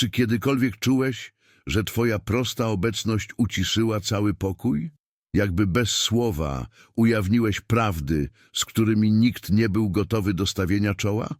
Czy kiedykolwiek czułeś, że twoja prosta obecność uciszyła cały pokój? Jakby bez słowa ujawniłeś prawdy, z którymi nikt nie był gotowy do stawienia czoła?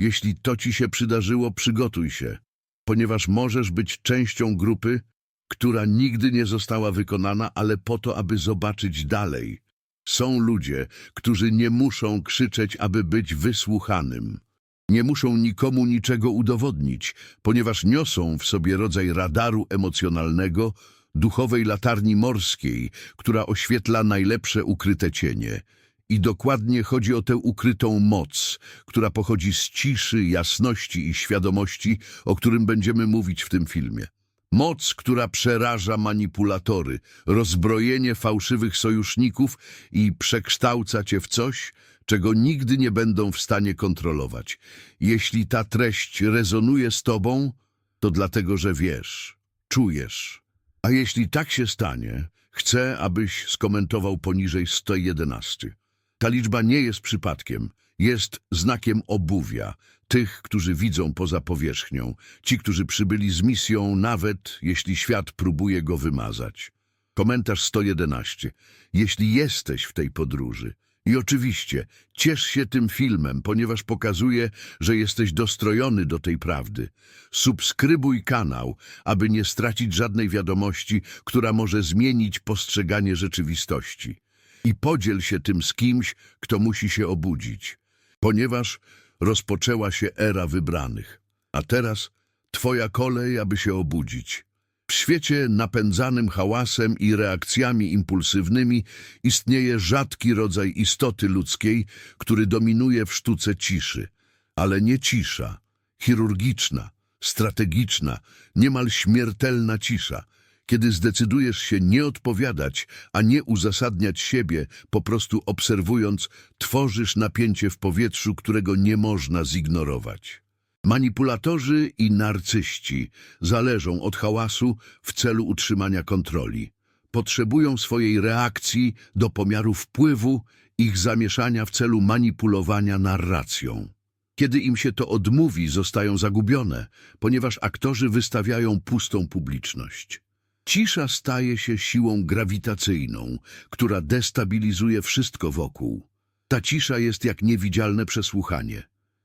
Jeśli to ci się przydarzyło, przygotuj się, ponieważ możesz być częścią grupy, która nigdy nie została wykonana, ale po to, aby zobaczyć dalej. Są ludzie, którzy nie muszą krzyczeć, aby być wysłuchanym. Nie muszą nikomu niczego udowodnić, ponieważ niosą w sobie rodzaj radaru emocjonalnego, duchowej latarni morskiej, która oświetla najlepsze ukryte cienie. I dokładnie chodzi o tę ukrytą moc, która pochodzi z ciszy, jasności i świadomości, o którym będziemy mówić w tym filmie. Moc, która przeraża manipulatory, rozbrojenie fałszywych sojuszników i przekształca cię w coś, czego nigdy nie będą w stanie kontrolować. Jeśli ta treść rezonuje z tobą, to dlatego, że wiesz, czujesz. A jeśli tak się stanie, chcę, abyś skomentował poniżej 111. Ta liczba nie jest przypadkiem, jest znakiem obuwia tych, którzy widzą poza powierzchnią, ci, którzy przybyli z misją, nawet jeśli świat próbuje go wymazać. Komentarz 111. Jeśli jesteś w tej podróży, i oczywiście ciesz się tym filmem, ponieważ pokazuje, że jesteś dostrojony do tej prawdy. Subskrybuj kanał, aby nie stracić żadnej wiadomości, która może zmienić postrzeganie rzeczywistości. I podziel się tym z kimś, kto musi się obudzić, ponieważ rozpoczęła się era wybranych. A teraz twoja kolej, aby się obudzić. W świecie napędzanym hałasem i reakcjami impulsywnymi istnieje rzadki rodzaj istoty ludzkiej, który dominuje w sztuce ciszy, ale nie cisza, chirurgiczna, strategiczna, niemal śmiertelna cisza, kiedy zdecydujesz się nie odpowiadać, a nie uzasadniać siebie, po prostu obserwując, tworzysz napięcie w powietrzu, którego nie można zignorować. Manipulatorzy i narcyści zależą od hałasu w celu utrzymania kontroli. Potrzebują swojej reakcji do pomiaru wpływu ich zamieszania w celu manipulowania narracją. Kiedy im się to odmówi, zostają zagubione, ponieważ aktorzy wystawiają pustą publiczność. Cisza staje się siłą grawitacyjną, która destabilizuje wszystko wokół. Ta cisza jest jak niewidzialne przesłuchanie.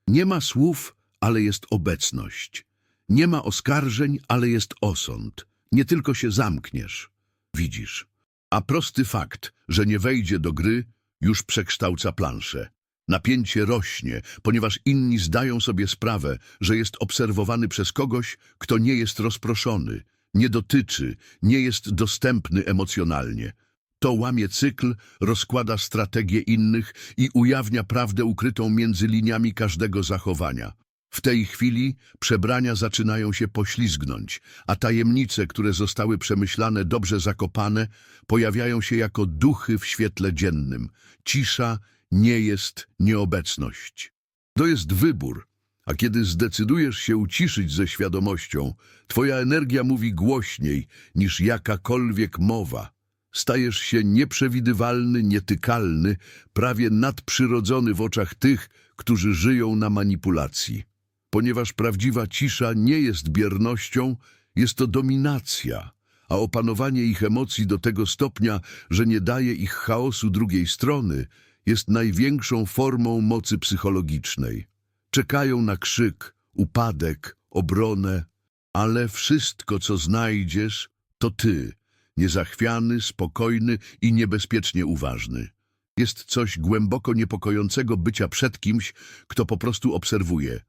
Nie ma słów, ale jest obecność. Nie ma oskarżeń, ale jest osąd. Nie tylko się zamkniesz, widzisz. A prosty fakt, że nie wejdzie do gry, już przekształca planszę. Napięcie rośnie, ponieważ inni zdają sobie sprawę, że jest obserwowany przez kogoś, kto nie jest rozproszony, nie dotyczy, nie jest dostępny emocjonalnie. To łamie cykl, rozkłada strategię innych i ujawnia prawdę ukrytą między liniami każdego zachowania. W tej chwili przebrania zaczynają się poślizgnąć, a tajemnice, które zostały przemyślane, dobrze zakopane, pojawiają się jako duchy w świetle dziennym. Cisza nie jest nieobecność. To jest wybór, a kiedy zdecydujesz się uciszyć ze świadomością, twoja energia mówi głośniej niż jakakolwiek mowa. Stajesz się nieprzewidywalny, nietykalny, prawie nadprzyrodzony w oczach tych, którzy żyją na manipulacji. Ponieważ prawdziwa cisza nie jest biernością, jest to dominacja, a opanowanie ich emocji do tego stopnia, że nie daje ich chaosu drugiej strony, jest największą formą mocy psychologicznej. Czekają na krzyk, upadek, obronę, ale wszystko, co znajdziesz, to ty, niezachwiany, spokojny i niebezpiecznie uważny. Jest coś głęboko niepokojącego bycia przed kimś, kto po prostu obserwuje.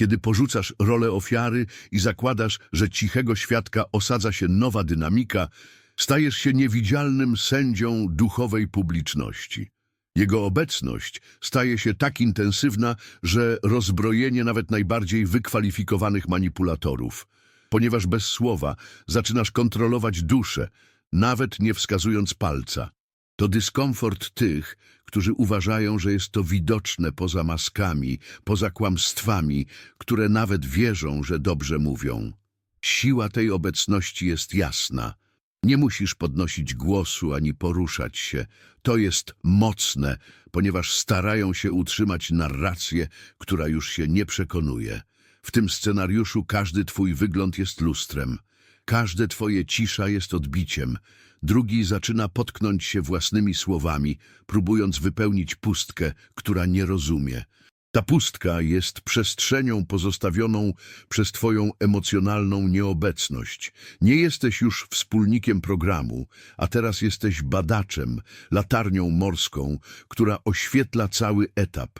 Kiedy porzucasz rolę ofiary i zakładasz, że cichego świadka osadza się nowa dynamika, stajesz się niewidzialnym sędzią duchowej publiczności. Jego obecność staje się tak intensywna, że rozbrojenie nawet najbardziej wykwalifikowanych manipulatorów. Ponieważ bez słowa zaczynasz kontrolować duszę, nawet nie wskazując palca. To dyskomfort tych, którzy uważają, że jest to widoczne poza maskami, poza kłamstwami, które nawet wierzą, że dobrze mówią. Siła tej obecności jest jasna. Nie musisz podnosić głosu ani poruszać się. To jest mocne, ponieważ starają się utrzymać narrację, która już się nie przekonuje. W tym scenariuszu każdy twój wygląd jest lustrem. Każde twoje cisza jest odbiciem. Drugi zaczyna potknąć się własnymi słowami, próbując wypełnić pustkę, która nie rozumie. Ta pustka jest przestrzenią pozostawioną przez twoją emocjonalną nieobecność. Nie jesteś już wspólnikiem programu, a teraz jesteś badaczem, latarnią morską, która oświetla cały etap.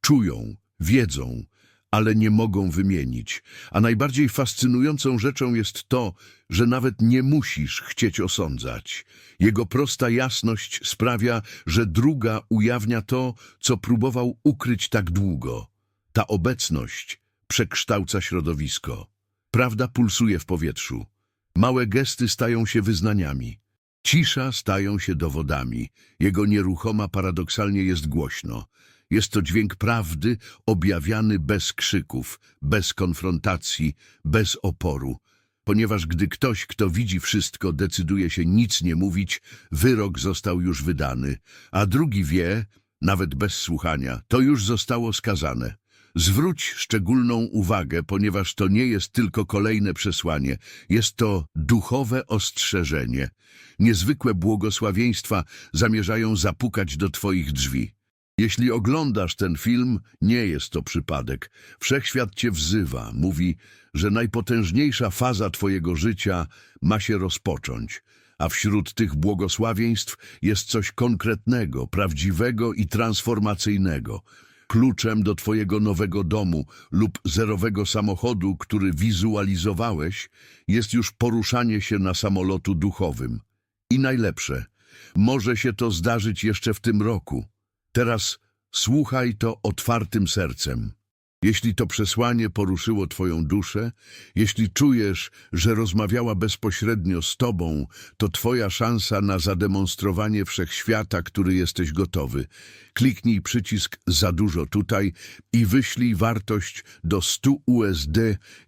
Czują, wiedzą, ale nie mogą wymienić. A najbardziej fascynującą rzeczą jest to, że nawet nie musisz chcieć osądzać. Jego prosta jasność sprawia, że druga ujawnia to, co próbował ukryć tak długo. Ta obecność przekształca środowisko. Prawda pulsuje w powietrzu. Małe gesty stają się wyznaniami. Cisza stają się dowodami. Jego nieruchoma paradoksalnie jest głośno. Jest to dźwięk prawdy objawiany bez krzyków, bez konfrontacji, bez oporu. Ponieważ gdy ktoś, kto widzi wszystko, decyduje się nic nie mówić, wyrok został już wydany, a drugi wie, nawet bez słuchania, to już zostało skazane. Zwróć szczególną uwagę, ponieważ to nie jest tylko kolejne przesłanie, jest to duchowe ostrzeżenie. Niezwykłe błogosławieństwa zamierzają zapukać do Twoich drzwi. Jeśli oglądasz ten film, nie jest to przypadek. Wszechświat cię wzywa, mówi, że najpotężniejsza faza twojego życia ma się rozpocząć, a wśród tych błogosławieństw jest coś konkretnego, prawdziwego i transformacyjnego. Kluczem do twojego nowego domu lub zerowego samochodu, który wizualizowałeś, jest już poruszanie się na samolotu duchowym. I najlepsze, może się to zdarzyć jeszcze w tym roku. Teraz słuchaj to otwartym sercem. Jeśli to przesłanie poruszyło Twoją duszę, jeśli czujesz, że rozmawiała bezpośrednio z Tobą, to Twoja szansa na zademonstrowanie wszechświata, który jesteś gotowy. Kliknij przycisk za dużo tutaj i wyślij wartość do 100 USD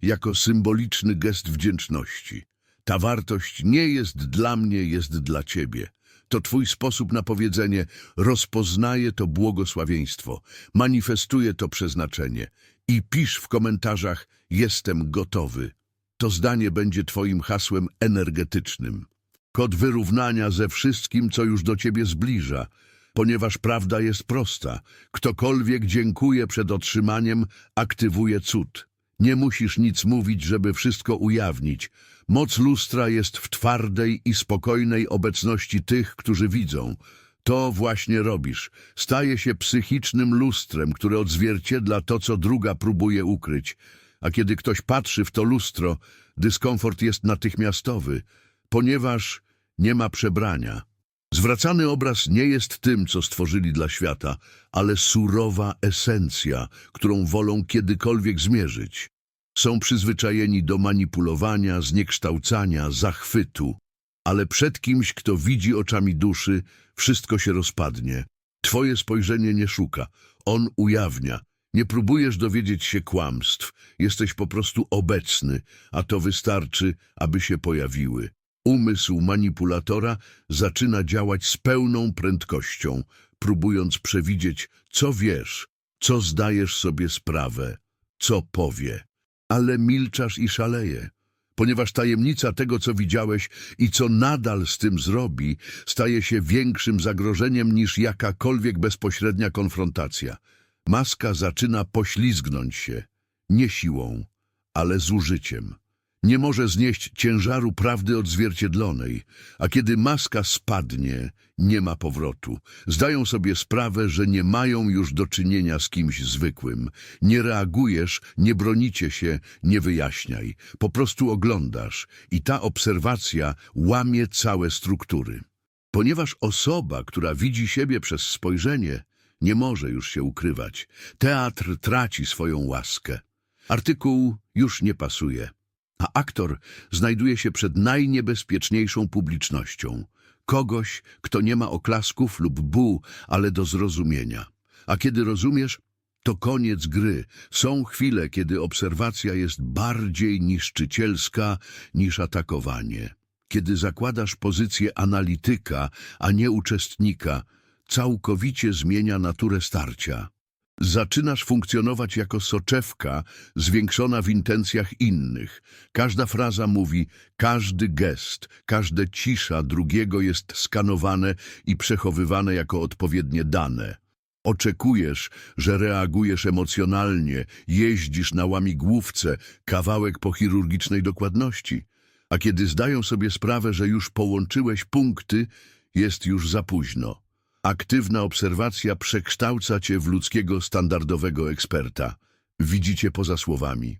jako symboliczny gest wdzięczności. Ta wartość nie jest dla mnie, jest dla Ciebie. To Twój sposób na powiedzenie rozpoznaje to błogosławieństwo, manifestuje to przeznaczenie i pisz w komentarzach jestem gotowy. To zdanie będzie Twoim hasłem energetycznym. Kod wyrównania ze wszystkim, co już do Ciebie zbliża, ponieważ prawda jest prosta. Ktokolwiek dziękuje przed otrzymaniem, aktywuje cud. Nie musisz nic mówić, żeby wszystko ujawnić. Moc lustra jest w twardej i spokojnej obecności tych, którzy widzą. To właśnie robisz. Staje się psychicznym lustrem, które odzwierciedla to, co druga próbuje ukryć. A kiedy ktoś patrzy w to lustro, dyskomfort jest natychmiastowy, ponieważ nie ma przebrania. Zwracany obraz nie jest tym, co stworzyli dla świata, ale surowa esencja, którą wolą kiedykolwiek zmierzyć. Są przyzwyczajeni do manipulowania, zniekształcania, zachwytu, ale przed kimś, kto widzi oczami duszy, wszystko się rozpadnie. Twoje spojrzenie nie szuka, on ujawnia. Nie próbujesz dowiedzieć się kłamstw, jesteś po prostu obecny, a to wystarczy, aby się pojawiły. Umysł manipulatora zaczyna działać z pełną prędkością, próbując przewidzieć, co wiesz, co zdajesz sobie sprawę, co powie. Ale milczasz i szaleje, ponieważ tajemnica tego, co widziałeś i co nadal z tym zrobi, staje się większym zagrożeniem niż jakakolwiek bezpośrednia konfrontacja. Maska zaczyna poślizgnąć się, nie siłą, ale z użyciem. Nie może znieść ciężaru prawdy odzwierciedlonej, a kiedy maska spadnie, nie ma powrotu. Zdają sobie sprawę, że nie mają już do czynienia z kimś zwykłym. Nie reagujesz, nie bronicie się, nie wyjaśniaj. Po prostu oglądasz i ta obserwacja łamie całe struktury. Ponieważ osoba, która widzi siebie przez spojrzenie, nie może już się ukrywać. Teatr traci swoją łaskę. Artykuł już nie pasuje a aktor znajduje się przed najniebezpieczniejszą publicznością. Kogoś, kto nie ma oklasków lub bu, ale do zrozumienia. A kiedy rozumiesz, to koniec gry. Są chwile, kiedy obserwacja jest bardziej niszczycielska niż atakowanie. Kiedy zakładasz pozycję analityka, a nie uczestnika, całkowicie zmienia naturę starcia. Zaczynasz funkcjonować jako soczewka zwiększona w intencjach innych. Każda fraza mówi, każdy gest, każda cisza drugiego jest skanowane i przechowywane jako odpowiednie dane. Oczekujesz, że reagujesz emocjonalnie, jeździsz na łamigłówce, kawałek po chirurgicznej dokładności. A kiedy zdają sobie sprawę, że już połączyłeś punkty, jest już za późno. Aktywna obserwacja przekształca cię w ludzkiego standardowego eksperta. Widzicie poza słowami.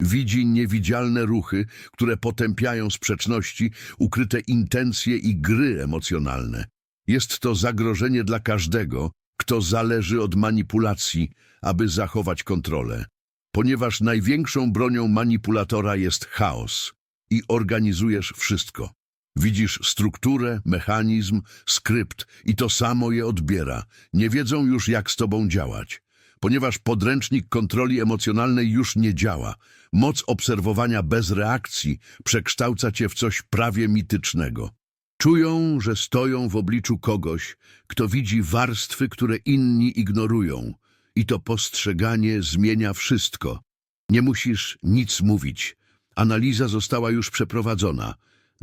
Widzi niewidzialne ruchy, które potępiają sprzeczności, ukryte intencje i gry emocjonalne. Jest to zagrożenie dla każdego, kto zależy od manipulacji, aby zachować kontrolę. Ponieważ największą bronią manipulatora jest chaos i organizujesz wszystko. Widzisz strukturę, mechanizm, skrypt i to samo je odbiera. Nie wiedzą już, jak z tobą działać. Ponieważ podręcznik kontroli emocjonalnej już nie działa, moc obserwowania bez reakcji przekształca cię w coś prawie mitycznego. Czują, że stoją w obliczu kogoś, kto widzi warstwy, które inni ignorują. I to postrzeganie zmienia wszystko. Nie musisz nic mówić. Analiza została już przeprowadzona.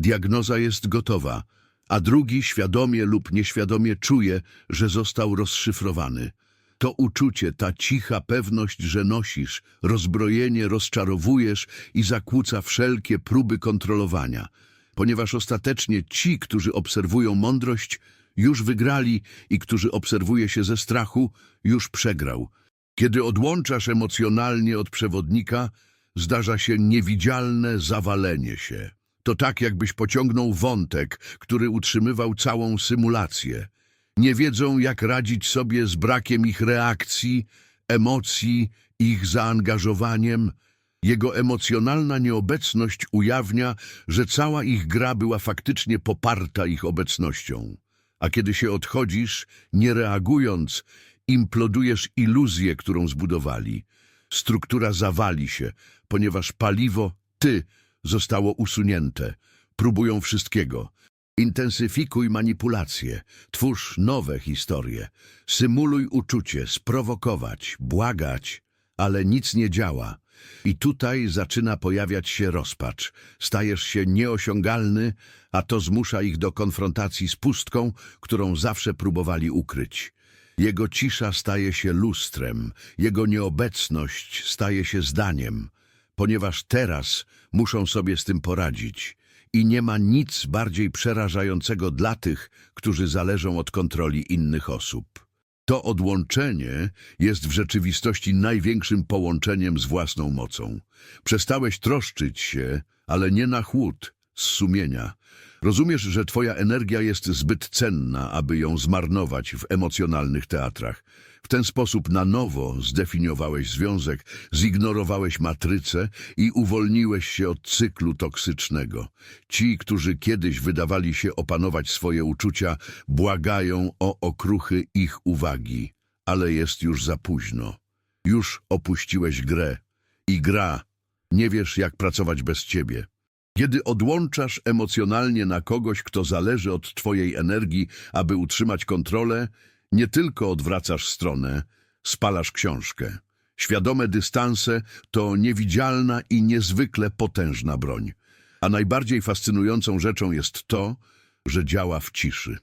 Diagnoza jest gotowa, a drugi świadomie lub nieświadomie czuje, że został rozszyfrowany. To uczucie, ta cicha pewność, że nosisz, rozbrojenie rozczarowujesz i zakłóca wszelkie próby kontrolowania. Ponieważ ostatecznie ci, którzy obserwują mądrość, już wygrali i którzy obserwuje się ze strachu, już przegrał. Kiedy odłączasz emocjonalnie od przewodnika, zdarza się niewidzialne zawalenie się. To tak, jakbyś pociągnął wątek, który utrzymywał całą symulację. Nie wiedzą, jak radzić sobie z brakiem ich reakcji, emocji, ich zaangażowaniem. Jego emocjonalna nieobecność ujawnia, że cała ich gra była faktycznie poparta ich obecnością. A kiedy się odchodzisz, nie reagując, implodujesz iluzję, którą zbudowali. Struktura zawali się, ponieważ paliwo, ty, zostało usunięte. Próbują wszystkiego. Intensyfikuj manipulacje, twórz nowe historie, symuluj uczucie, sprowokować, błagać, ale nic nie działa. I tutaj zaczyna pojawiać się rozpacz. Stajesz się nieosiągalny, a to zmusza ich do konfrontacji z pustką, którą zawsze próbowali ukryć. Jego cisza staje się lustrem, jego nieobecność staje się zdaniem, ponieważ teraz muszą sobie z tym poradzić. I nie ma nic bardziej przerażającego dla tych, którzy zależą od kontroli innych osób. To odłączenie jest w rzeczywistości największym połączeniem z własną mocą. Przestałeś troszczyć się, ale nie na chłód, z sumienia. Rozumiesz, że twoja energia jest zbyt cenna, aby ją zmarnować w emocjonalnych teatrach. W ten sposób na nowo zdefiniowałeś związek, zignorowałeś matrycę i uwolniłeś się od cyklu toksycznego. Ci, którzy kiedyś wydawali się opanować swoje uczucia, błagają o okruchy ich uwagi. Ale jest już za późno. Już opuściłeś grę. I gra. Nie wiesz, jak pracować bez ciebie. Kiedy odłączasz emocjonalnie na kogoś, kto zależy od twojej energii, aby utrzymać kontrolę, nie tylko odwracasz stronę, spalasz książkę. Świadome dystanse to niewidzialna i niezwykle potężna broń. A najbardziej fascynującą rzeczą jest to, że działa w ciszy.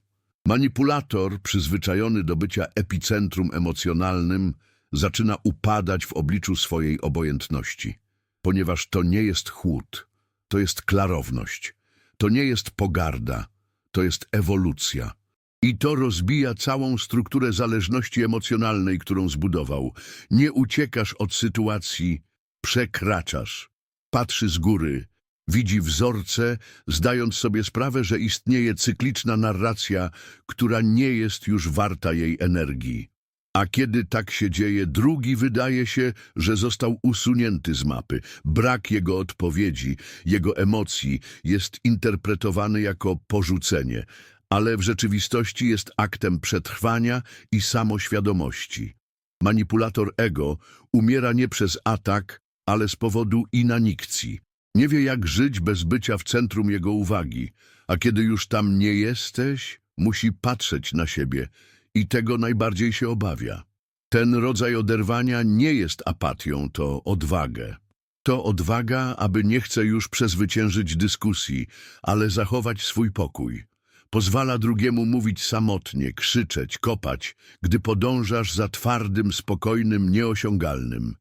Manipulator, przyzwyczajony do bycia epicentrum emocjonalnym, zaczyna upadać w obliczu swojej obojętności, ponieważ to nie jest chłód, to jest klarowność, to nie jest pogarda, to jest ewolucja. I to rozbija całą strukturę zależności emocjonalnej, którą zbudował. Nie uciekasz od sytuacji, przekraczasz. Patrzy z góry, widzi wzorce, zdając sobie sprawę, że istnieje cykliczna narracja, która nie jest już warta jej energii. A kiedy tak się dzieje, drugi wydaje się, że został usunięty z mapy. Brak jego odpowiedzi, jego emocji jest interpretowany jako porzucenie, ale w rzeczywistości jest aktem przetrwania i samoświadomości. Manipulator ego umiera nie przez atak, ale z powodu inanikcji. Nie wie, jak żyć bez bycia w centrum jego uwagi, a kiedy już tam nie jesteś, musi patrzeć na siebie i tego najbardziej się obawia. Ten rodzaj oderwania nie jest apatią, to odwagę. To odwaga, aby nie chce już przezwyciężyć dyskusji, ale zachować swój pokój. Pozwala drugiemu mówić samotnie, krzyczeć, kopać, gdy podążasz za twardym, spokojnym, nieosiągalnym.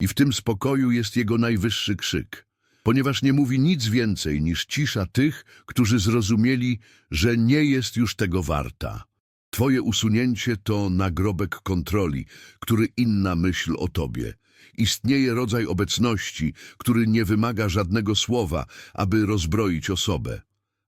I w tym spokoju jest jego najwyższy krzyk, ponieważ nie mówi nic więcej niż cisza tych, którzy zrozumieli, że nie jest już tego warta. Twoje usunięcie to nagrobek kontroli, który inna myśl o tobie. Istnieje rodzaj obecności, który nie wymaga żadnego słowa, aby rozbroić osobę.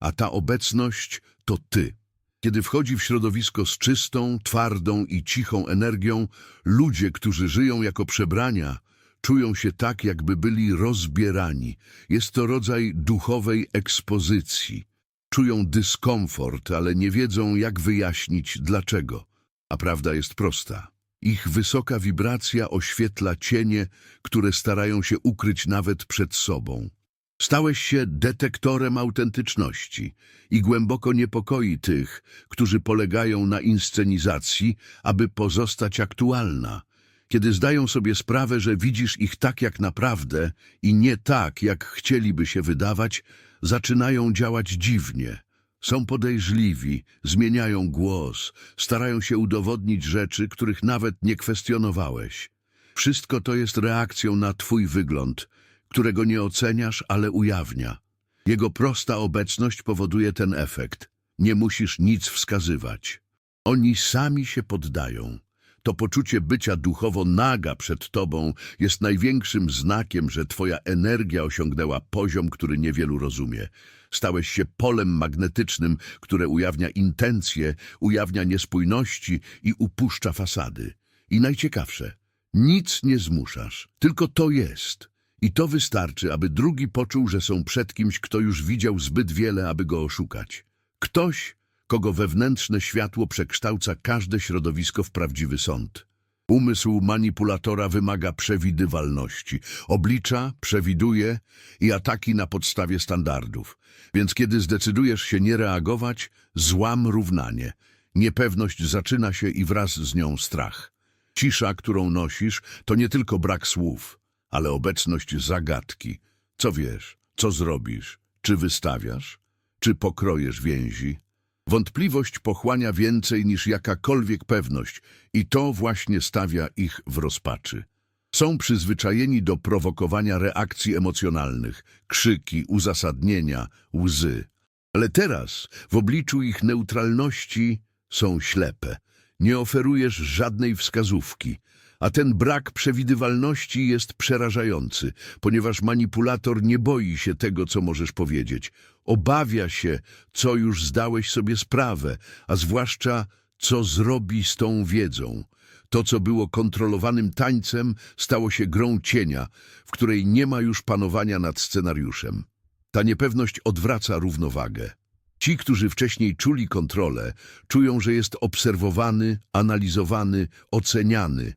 A ta obecność to ty. Kiedy wchodzi w środowisko z czystą, twardą i cichą energią, ludzie, którzy żyją jako przebrania, czują się tak, jakby byli rozbierani. Jest to rodzaj duchowej ekspozycji. Czują dyskomfort, ale nie wiedzą, jak wyjaśnić dlaczego. A prawda jest prosta. Ich wysoka wibracja oświetla cienie, które starają się ukryć nawet przed sobą. Stałeś się detektorem autentyczności i głęboko niepokoi tych, którzy polegają na inscenizacji, aby pozostać aktualna. Kiedy zdają sobie sprawę, że widzisz ich tak jak naprawdę i nie tak, jak chcieliby się wydawać, zaczynają działać dziwnie. Są podejrzliwi, zmieniają głos, starają się udowodnić rzeczy, których nawet nie kwestionowałeś. Wszystko to jest reakcją na twój wygląd, którego nie oceniasz, ale ujawnia. Jego prosta obecność powoduje ten efekt. Nie musisz nic wskazywać. Oni sami się poddają. To poczucie bycia duchowo naga przed tobą jest największym znakiem, że twoja energia osiągnęła poziom, który niewielu rozumie. Stałeś się polem magnetycznym, które ujawnia intencje, ujawnia niespójności i upuszcza fasady. I najciekawsze, nic nie zmuszasz, tylko to jest. I to wystarczy, aby drugi poczuł, że są przed kimś, kto już widział zbyt wiele, aby go oszukać. Ktoś, kogo wewnętrzne światło przekształca każde środowisko w prawdziwy sąd. Umysł manipulatora wymaga przewidywalności. Oblicza, przewiduje i ataki na podstawie standardów. Więc kiedy zdecydujesz się nie reagować, złam równanie. Niepewność zaczyna się i wraz z nią strach. Cisza, którą nosisz, to nie tylko brak słów, ale obecność zagadki. Co wiesz, co zrobisz, czy wystawiasz, czy pokrojesz więzi? Wątpliwość pochłania więcej niż jakakolwiek pewność i to właśnie stawia ich w rozpaczy. Są przyzwyczajeni do prowokowania reakcji emocjonalnych, krzyki, uzasadnienia, łzy. Ale teraz, w obliczu ich neutralności, są ślepe. Nie oferujesz żadnej wskazówki, a ten brak przewidywalności jest przerażający, ponieważ manipulator nie boi się tego, co możesz powiedzieć. Obawia się, co już zdałeś sobie sprawę, a zwłaszcza, co zrobi z tą wiedzą. To, co było kontrolowanym tańcem, stało się grą cienia, w której nie ma już panowania nad scenariuszem. Ta niepewność odwraca równowagę. Ci, którzy wcześniej czuli kontrolę, czują, że jest obserwowany, analizowany, oceniany,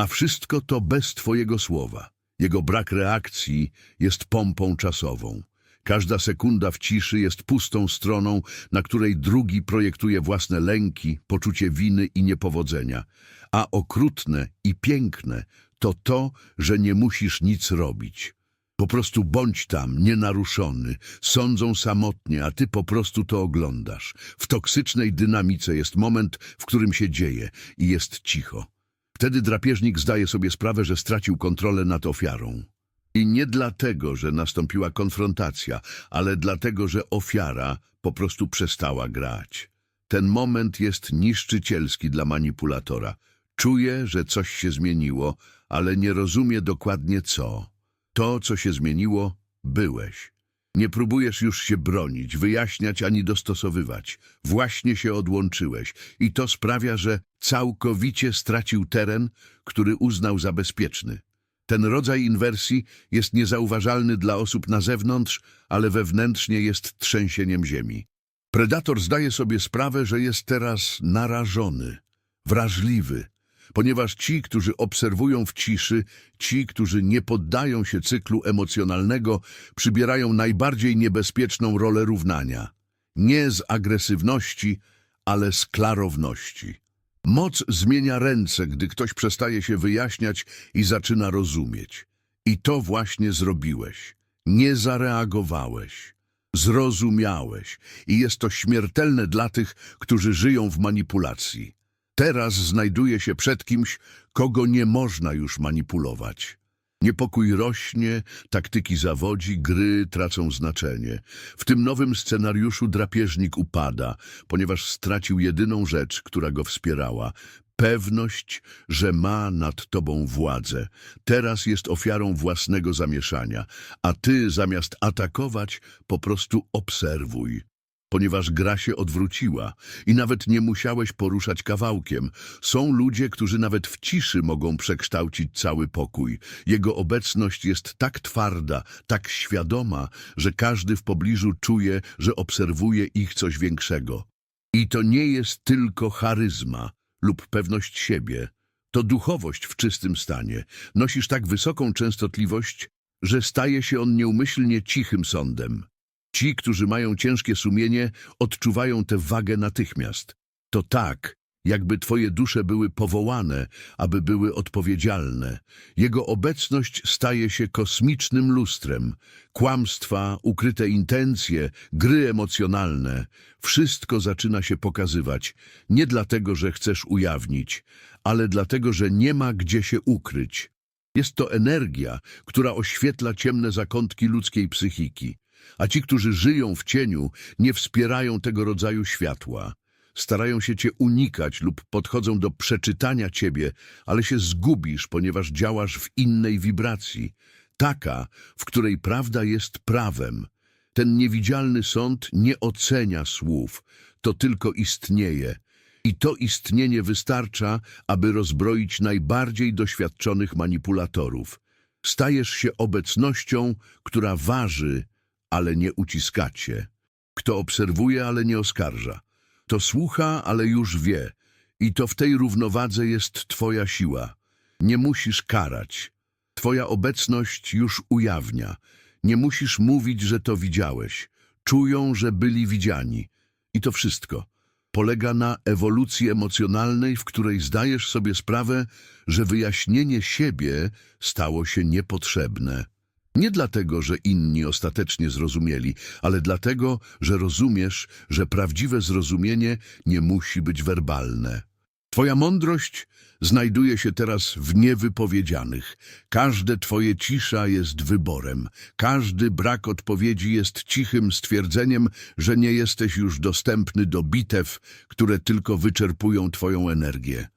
a wszystko to bez Twojego słowa. Jego brak reakcji jest pompą czasową. Każda sekunda w ciszy jest pustą stroną, na której drugi projektuje własne lęki, poczucie winy i niepowodzenia. A okrutne i piękne to to, że nie musisz nic robić. Po prostu bądź tam, nienaruszony. Sądzą samotnie, a ty po prostu to oglądasz. W toksycznej dynamice jest moment, w którym się dzieje i jest cicho. Wtedy drapieżnik zdaje sobie sprawę, że stracił kontrolę nad ofiarą. I nie dlatego, że nastąpiła konfrontacja, ale dlatego, że ofiara po prostu przestała grać. Ten moment jest niszczycielski dla manipulatora. Czuje, że coś się zmieniło, ale nie rozumie dokładnie co. To, co się zmieniło, byłeś. Nie próbujesz już się bronić, wyjaśniać ani dostosowywać. Właśnie się odłączyłeś i to sprawia, że całkowicie stracił teren, który uznał za bezpieczny. Ten rodzaj inwersji jest niezauważalny dla osób na zewnątrz, ale wewnętrznie jest trzęsieniem ziemi. Predator zdaje sobie sprawę, że jest teraz narażony, wrażliwy, ponieważ ci, którzy obserwują w ciszy, ci, którzy nie poddają się cyklu emocjonalnego, przybierają najbardziej niebezpieczną rolę równania. Nie z agresywności, ale z klarowności. Moc zmienia ręce, gdy ktoś przestaje się wyjaśniać i zaczyna rozumieć. I to właśnie zrobiłeś. Nie zareagowałeś. Zrozumiałeś. I jest to śmiertelne dla tych, którzy żyją w manipulacji. Teraz znajduje się przed kimś, kogo nie można już manipulować. Niepokój rośnie, taktyki zawodzi, gry tracą znaczenie. W tym nowym scenariuszu drapieżnik upada, ponieważ stracił jedyną rzecz, która go wspierała. Pewność, że ma nad tobą władzę. Teraz jest ofiarą własnego zamieszania, a ty zamiast atakować, po prostu obserwuj. Ponieważ gra się odwróciła i nawet nie musiałeś poruszać kawałkiem. Są ludzie, którzy nawet w ciszy mogą przekształcić cały pokój. Jego obecność jest tak twarda, tak świadoma, że każdy w pobliżu czuje, że obserwuje ich coś większego. I to nie jest tylko charyzma lub pewność siebie. To duchowość w czystym stanie. Nosisz tak wysoką częstotliwość, że staje się on nieumyślnie cichym sądem. Ci, którzy mają ciężkie sumienie, odczuwają tę wagę natychmiast. To tak, jakby twoje dusze były powołane, aby były odpowiedzialne. Jego obecność staje się kosmicznym lustrem. Kłamstwa, ukryte intencje, gry emocjonalne. Wszystko zaczyna się pokazywać. Nie dlatego, że chcesz ujawnić, ale dlatego, że nie ma gdzie się ukryć. Jest to energia, która oświetla ciemne zakątki ludzkiej psychiki. A ci, którzy żyją w cieniu, nie wspierają tego rodzaju światła. Starają się cię unikać lub podchodzą do przeczytania ciebie, ale się zgubisz, ponieważ działasz w innej wibracji. Taka, w której prawda jest prawem. Ten niewidzialny sąd nie ocenia słów, to tylko istnieje. I to istnienie wystarcza, aby rozbroić najbardziej doświadczonych manipulatorów. Stajesz się obecnością, która waży, ale nie uciskacie. Kto obserwuje, ale nie oskarża. To słucha, ale już wie. I to w tej równowadze jest twoja siła. Nie musisz karać. Twoja obecność już ujawnia. Nie musisz mówić, że to widziałeś. Czują, że byli widziani. I to wszystko polega na ewolucji emocjonalnej, w której zdajesz sobie sprawę, że wyjaśnienie siebie stało się niepotrzebne. Nie dlatego, że inni ostatecznie zrozumieli, ale dlatego, że rozumiesz, że prawdziwe zrozumienie nie musi być werbalne. Twoja mądrość znajduje się teraz w niewypowiedzianych. Każde twoje cisza jest wyborem. Każdy brak odpowiedzi jest cichym stwierdzeniem, że nie jesteś już dostępny do bitew, które tylko wyczerpują twoją energię.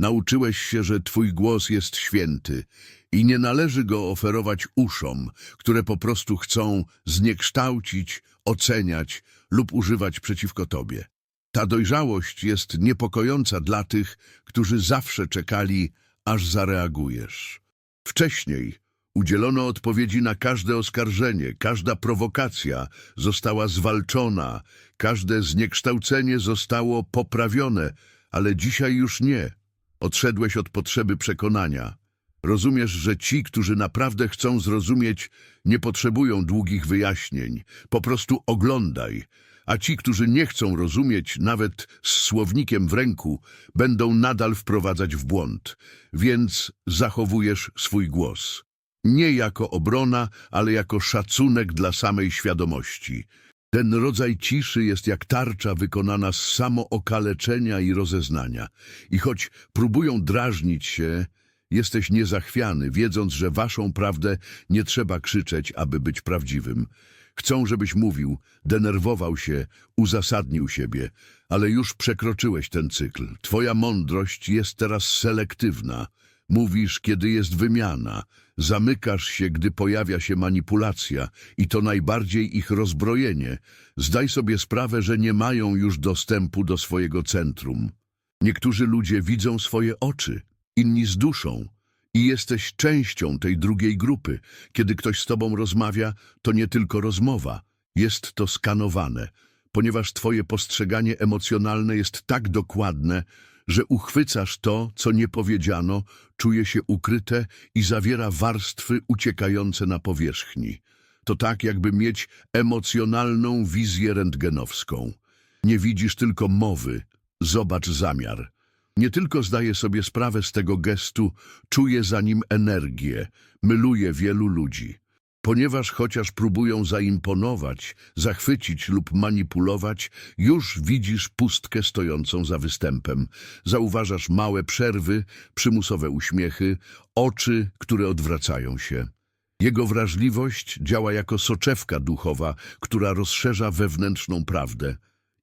Nauczyłeś się, że twój głos jest święty i nie należy go oferować uszom, które po prostu chcą zniekształcić, oceniać lub używać przeciwko tobie. Ta dojrzałość jest niepokojąca dla tych, którzy zawsze czekali, aż zareagujesz. Wcześniej udzielono odpowiedzi na każde oskarżenie, każda prowokacja została zwalczona, każde zniekształcenie zostało poprawione, ale dzisiaj już nie. Odszedłeś od potrzeby przekonania. Rozumiesz, że ci, którzy naprawdę chcą zrozumieć, nie potrzebują długich wyjaśnień. Po prostu oglądaj. A ci, którzy nie chcą rozumieć, nawet z słownikiem w ręku, będą nadal wprowadzać w błąd. Więc zachowujesz swój głos. Nie jako obrona, ale jako szacunek dla samej świadomości. Ten rodzaj ciszy jest jak tarcza wykonana z samookaleczenia i rozeznania. I choć próbują drażnić się, jesteś niezachwiany, wiedząc, że waszą prawdę nie trzeba krzyczeć, aby być prawdziwym. Chcą, żebyś mówił, denerwował się, uzasadnił siebie, ale już przekroczyłeś ten cykl. Twoja mądrość jest teraz selektywna. Mówisz, kiedy jest wymiana. Zamykasz się, gdy pojawia się manipulacja i to najbardziej ich rozbrojenie. Zdaj sobie sprawę, że nie mają już dostępu do swojego centrum. Niektórzy ludzie widzą swoje oczy, inni z duszą. I jesteś częścią tej drugiej grupy. Kiedy ktoś z tobą rozmawia, to nie tylko rozmowa, jest to skanowane, ponieważ twoje postrzeganie emocjonalne jest tak dokładne, że uchwycasz to, co nie powiedziano, czuje się ukryte i zawiera warstwy uciekające na powierzchni. To tak, jakby mieć emocjonalną wizję rentgenowską. Nie widzisz tylko mowy, zobacz zamiar. Nie tylko zdaję sobie sprawę z tego gestu, czuję za nim energię, myluje wielu ludzi. Ponieważ chociaż próbują zaimponować, zachwycić lub manipulować, już widzisz pustkę stojącą za występem. Zauważasz małe przerwy, przymusowe uśmiechy, oczy, które odwracają się. Jego wrażliwość działa jako soczewka duchowa, która rozszerza wewnętrzną prawdę.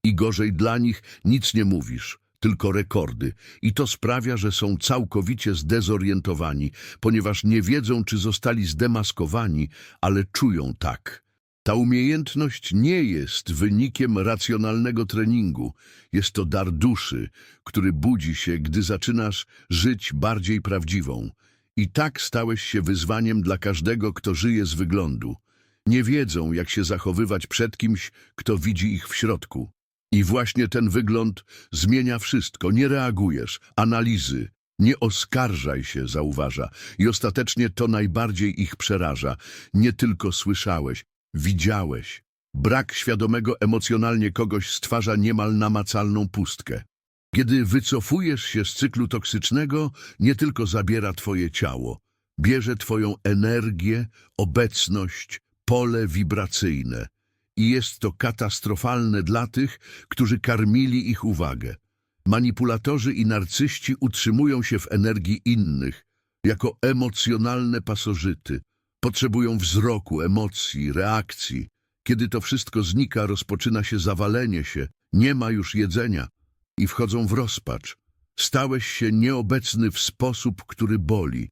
I gorzej dla nich nic nie mówisz, tylko rekordy. I to sprawia, że są całkowicie zdezorientowani, ponieważ nie wiedzą, czy zostali zdemaskowani, ale czują tak. Ta umiejętność nie jest wynikiem racjonalnego treningu. Jest to dar duszy, który budzi się, gdy zaczynasz żyć bardziej prawdziwą. I tak stałeś się wyzwaniem dla każdego, kto żyje z wyglądu. Nie wiedzą, jak się zachowywać przed kimś, kto widzi ich w środku. I właśnie ten wygląd zmienia wszystko. Nie reagujesz, analizy. Nie oskarżaj się, zauważa. I ostatecznie to najbardziej ich przeraża. Nie tylko słyszałeś, widziałeś. Brak świadomego emocjonalnie kogoś stwarza niemal namacalną pustkę. Kiedy wycofujesz się z cyklu toksycznego, nie tylko zabiera twoje ciało, bierze twoją energię, obecność, pole wibracyjne. I jest to katastrofalne dla tych, którzy karmili ich uwagę. Manipulatorzy i narcyści utrzymują się w energii innych, jako emocjonalne pasożyty. Potrzebują wzroku, emocji, reakcji. Kiedy to wszystko znika, rozpoczyna się zawalenie się, nie ma już jedzenia i wchodzą w rozpacz. Stałeś się nieobecny w sposób, który boli,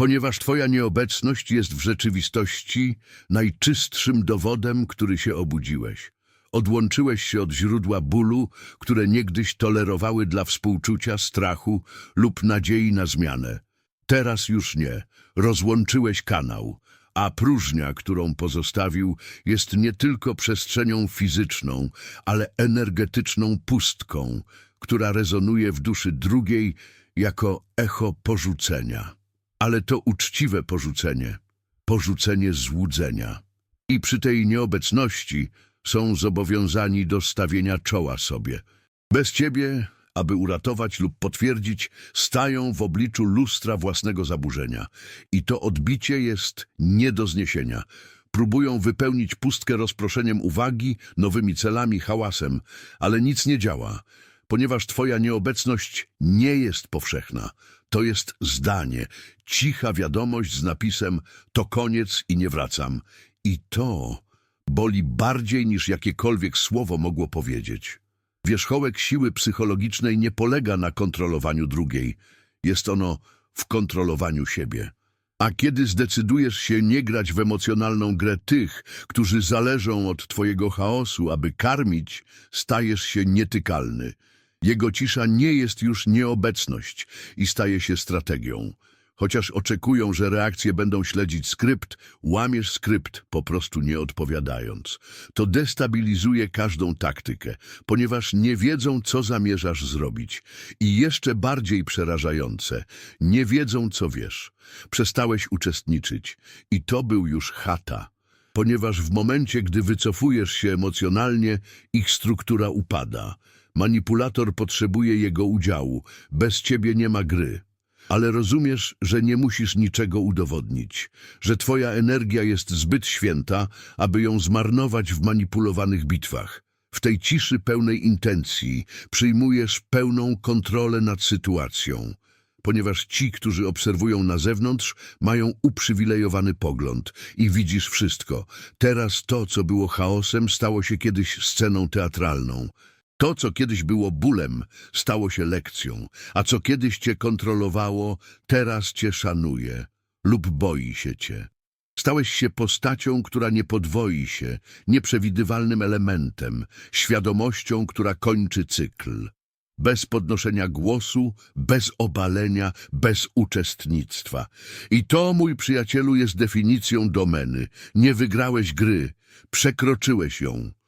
ponieważ Twoja nieobecność jest w rzeczywistości najczystszym dowodem, który się obudziłeś. Odłączyłeś się od źródła bólu, które niegdyś tolerowały dla współczucia, strachu lub nadziei na zmianę. Teraz już nie. Rozłączyłeś kanał, a próżnia, którą pozostawił, jest nie tylko przestrzenią fizyczną, ale energetyczną pustką, która rezonuje w duszy drugiej jako echo porzucenia. Ale to uczciwe porzucenie, porzucenie złudzenia. I przy tej nieobecności są zobowiązani do stawienia czoła sobie. Bez ciebie, aby uratować lub potwierdzić, stają w obliczu lustra własnego zaburzenia. I to odbicie jest nie do zniesienia. Próbują wypełnić pustkę rozproszeniem uwagi, nowymi celami, hałasem, ale nic nie działa, ponieważ twoja nieobecność nie jest powszechna. To jest zdanie, cicha wiadomość z napisem to koniec i nie wracam. I to boli bardziej niż jakiekolwiek słowo mogło powiedzieć. Wierzchołek siły psychologicznej nie polega na kontrolowaniu drugiej. Jest ono w kontrolowaniu siebie. A kiedy zdecydujesz się nie grać w emocjonalną grę tych, którzy zależą od twojego chaosu, aby karmić, stajesz się nietykalny. Jego cisza nie jest już nieobecność i staje się strategią. Chociaż oczekują, że reakcje będą śledzić skrypt, łamiesz skrypt, po prostu nie odpowiadając. To destabilizuje każdą taktykę, ponieważ nie wiedzą, co zamierzasz zrobić. I jeszcze bardziej przerażające, nie wiedzą, co wiesz. Przestałeś uczestniczyć i to był już chata. Ponieważ w momencie, gdy wycofujesz się emocjonalnie, ich struktura upada. Manipulator potrzebuje jego udziału. Bez ciebie nie ma gry. Ale rozumiesz, że nie musisz niczego udowodnić, że twoja energia jest zbyt święta, aby ją zmarnować w manipulowanych bitwach. W tej ciszy pełnej intencji przyjmujesz pełną kontrolę nad sytuacją, ponieważ ci, którzy obserwują na zewnątrz, mają uprzywilejowany pogląd i widzisz wszystko. Teraz to, co było chaosem, stało się kiedyś sceną teatralną. To, co kiedyś było bólem, stało się lekcją, a co kiedyś cię kontrolowało, teraz cię szanuje lub boi się cię. Stałeś się postacią, która nie podwoi się, nieprzewidywalnym elementem, świadomością, która kończy cykl. Bez podnoszenia głosu, bez obalenia, bez uczestnictwa. I to, mój przyjacielu, jest definicją domeny. Nie wygrałeś gry, przekroczyłeś ją.